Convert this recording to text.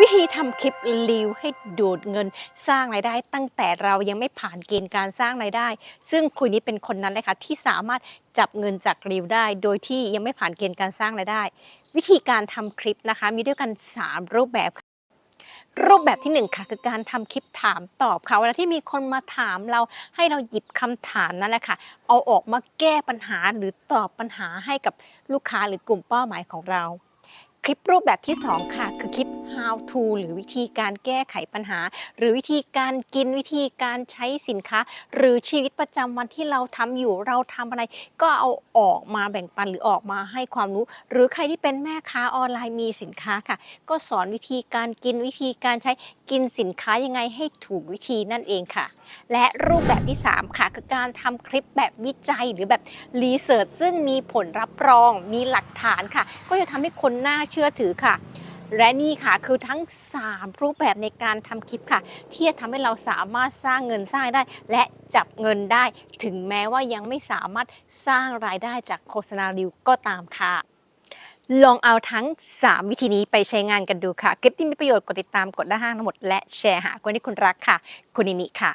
วิธีทำคลิปรีวให้ดูดเงินสร้างรายได้ ตั้งแต่เรายังไม่ผ่านเกณฑ์การสร้างรายได้ ซึ่งคุยนี้เป็นคนนั้นเลยค่ะที่สามารถจับเงินจากรีวได้ โดยที่ยังไม่ผ่านเกณฑ์การสร้างรายได้ วิธีการทำคลิปนะคะมีด้วยกัน 3 รูปแบบค่ะรูปแบบที่หนึ่งค่ะคือการทำคลิปถามตอบค่ะเวลาที่มีคนมาถามเราให้เราหยิบคำถามนั่นแหละค่ะ เอาออกมาแก้ปัญหาหรือตอบปัญหาให้กับลูกค้าหรือกลุ่มเป้าหมายของเรา คลิปรูปแบบที่ 2 ค่ะ คือคลิป how to หรือวิธีการแก้ไขปัญหา หรือวิธีการกินวิธีการใช้สินค้า หรือชีวิตประจำวันที่เราทำอยู่เราทำอะไร ก็เอาออกมาแบ่งปันหรือออกมาให้ความรู้ หรือใครที่เป็นแม่ค้าออนไลน์มีสินค้าค่ะ ก็สอนวิธีการกินวิธีการใช้กินสินค้ายังไงให้ถูกวิธีนั่นเองค่ะ และรูปแบบที่ 3 ค่ะ คือการทำคลิปแบบวิจัยหรือแบบรีเสิร์ชซึ่งมีผลรับรอง มีหลักฐานค่ะ ก็จะทำให้คนน่าเชื่อถือค่ะ และนี่ค่ะคือทั้ง 3 รูปแบบในการทำคลิปค่ะ ที่จะทำให้เราสามารถสร้างเงินสร้างได้ และจับเงินได้ ถึงแม้ว่ายังไม่สามารถสร้างรายได้จากโฆษณารีวก็ตามค่ะ ลองเอาทั้ง 3 วิธีนี้ไปใช้งานกันดูค่ะ คลิปที่มีประโยชน์กดติดตามกดด้านข้างทั้งหมด และแชร์หาคนที่คุณรักค่ะ คุณนินิค่ะ